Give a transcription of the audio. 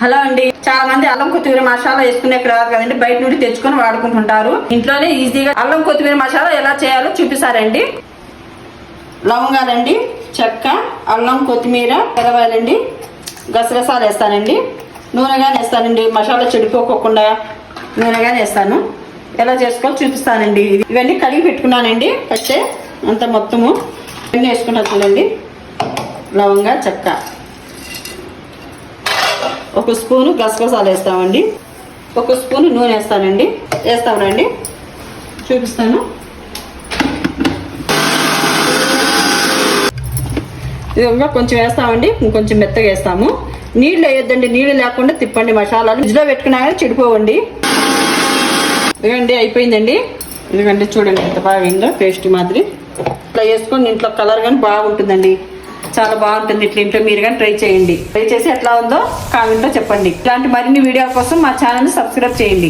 Hello అండి. చాలా మంది అల్లం కొత్తిమీర మసాలా వేసుకునే రాదు కదండి బయట నుండి తెచ్చుకొని వాడుకుంటుంటారు. ఇంట్లోనే ఈజీగా అల్లం కొత్తిమీర మసాలా ఎలా చేయాలో చూపిస్తారండి. లవంగాలండి చెక్క అల్లం కొత్తిమీర ఎరవాలండి గసగసాలు వేస్తానండి. నూనెగానే వేస్తానండి మసాలా చెడిపోకోకుండా నూనెగానే వేస్తాను. ఎలా చేసుకోవాలో చూపిస్తానండి. ఇవన్నీ కడిగి పెట్టుకున్నానండి ఫస్ట్ అంత మొత్తము. ఇవన్నీ వేసుకున్నా చూడండి. లవంగా చెక్క. ఒక స్పూను గసగసాలు వేస్తామండి. ఒక స్పూను నూనె వేస్తానండి. వేస్తామండి చూపిస్తాను. ఇదిగా కొంచెం వేస్తామండి. ఇంకొంచెం మెత్తగా వేస్తాము. నీళ్ళు వేయొద్దండి. నీళ్ళు లేకుండా తిప్పండి మసాలాలు. ఫ్రిడ్జ్లో పెట్టుకున్నా కానీ చెడిపోవండి. ఇదిగండి అయిపోయిందండి. ఇదిగండి చూడండి ఎంత బాగా అయిందో పేస్ట్ మాదిరి. ఇట్లా వేసుకొని ఇంట్లో కలర్ కానీ బాగుంటుందండి. చాలా బాగుంటుంది. ఇట్లా ఇంట్లో మీరు కానీ ట్రై చేయండి. ట్రై చేసి ఎట్లా ఉందో కామెంట్లో చెప్పండి. ఇట్లాంటి మరిన్ని వీడియోల కోసం మా ఛానల్ని సబ్స్క్రైబ్ చేయండి.